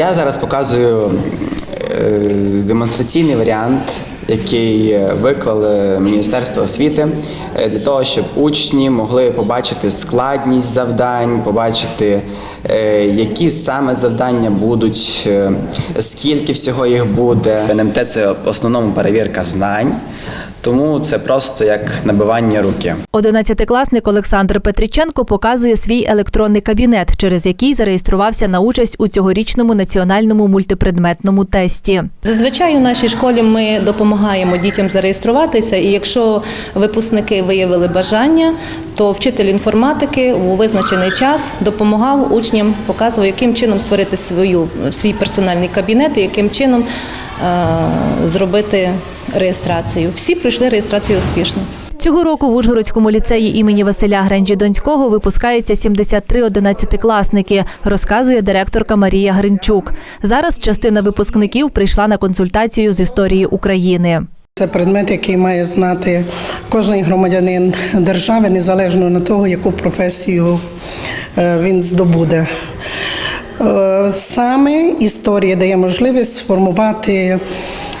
Я зараз показую е, демонстраційний варіант, який виклали Міністерство освіти е, для того, щоб учні могли побачити складність завдань, побачити, е, які саме завдання будуть, е, скільки всього їх буде. НМТ це в основному перевірка знань, тому це просто як набивання руки. Одинадцятикласник Олександр Петриченко показує свій електронний кабінет, через який зареєструвався на участь у цьогорічному національному мультипредметному тесті. Зазвичай у нашій школі ми допомагаємо дітям зареєструватися, і якщо випускники виявили бажання, то вчитель інформатики у визначений час допомагав учням, показував, яким чином створити свою свій персональний кабінет і яким чином зробити реєстрацію. Всі пройшли реєстрацію успішно. Цього року в Ужгородському ліцеї імені Василя Гренджі Донського випускається 73 одинадцятикласники, розказує директорка Марія Гринчук. Зараз частина випускників прийшла на консультацію з історії України. Це предмет, який має знати кожен громадянин держави, незалежно від того, яку професію е, він здобуде. Е, Саме історія дає можливість сформувати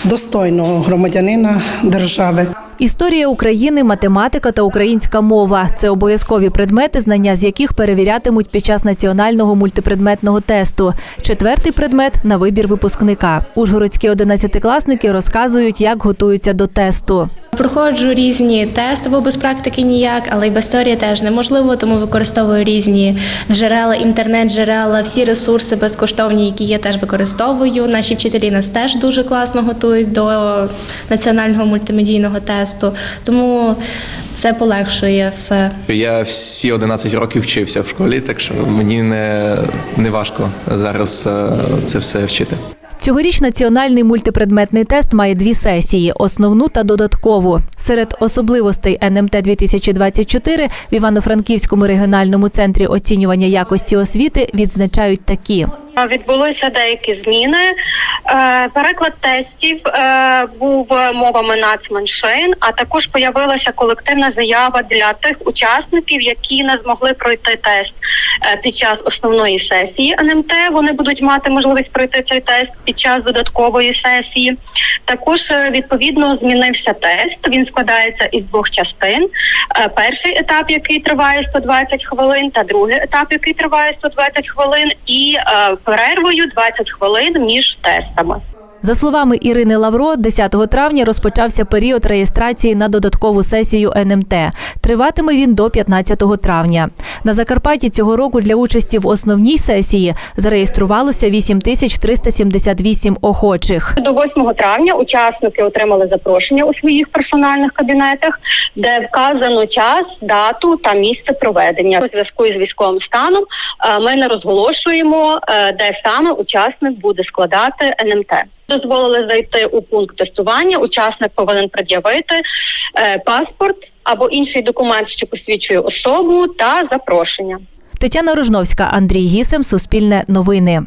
достойного громадянина держави. Історія України, математика та українська мова це обов'язкові предмети, знання з яких перевірятимуть під час національного мультипредметного тесту. Четвертий предмет на вибір випускника. Ужгородські одинадцятикласники розказують, як готуються до тесту. Проходжу різні тести, бо без практики ніяк, але й без теорії теж неможливо, тому використовую різні джерела, інтернет-джерела, всі ресурси безкоштовні, які я теж використовую. Наші вчителі нас теж дуже класно готують до національного мультимедійного тесту, тому це полегшує все. Я всі 11 років вчився в школі, так що мені не, не важко зараз е, це все вчити. Цьогоріч національний мультипредметний тест має дві сесії: основну та додаткову. Серед особливостей НМТ 2024 в Івано-Франківському регіональному центрі оцінювання якості освіти відзначають такі. Відбулися деякі зміни. Е, Переклад тестів е, був мовами нацменшин, а також появилася колективна заява для тих учасників, які не змогли пройти тест е, під час основної сесії НМТ. Вони будуть мати можливість пройти цей тест під час додаткової сесії. Також е, відповідно змінився тест. Він складається із двох частин: Е, перший етап, який триває 120 хвилин, та другий етап, який триває 120 хвилин, і е, перервою 20 хвилин між тестами. За словами Ірини Лавро, 10 травня розпочався період реєстрації на додаткову сесію НМТ. Триватиме він до 15 травня. На Закарпатті цього року для участі в основній сесії зареєструвалося 8 тисяч 378 охочих. До 8 травня учасники отримали запрошення у своїх персональних кабінетах, де вказано час, дату та місце проведення. У зв'язку із військовим станом е, ми не розголошуємо, е, де саме учасник буде складати НМТ. Дозволили зайти у пункт тестування. Учасник повинен пред'явити е, паспорт або інший документ, що посвідчує особу, та запрошення. Тетяна Рожновська, Андрій Гісем, Суспільне новини.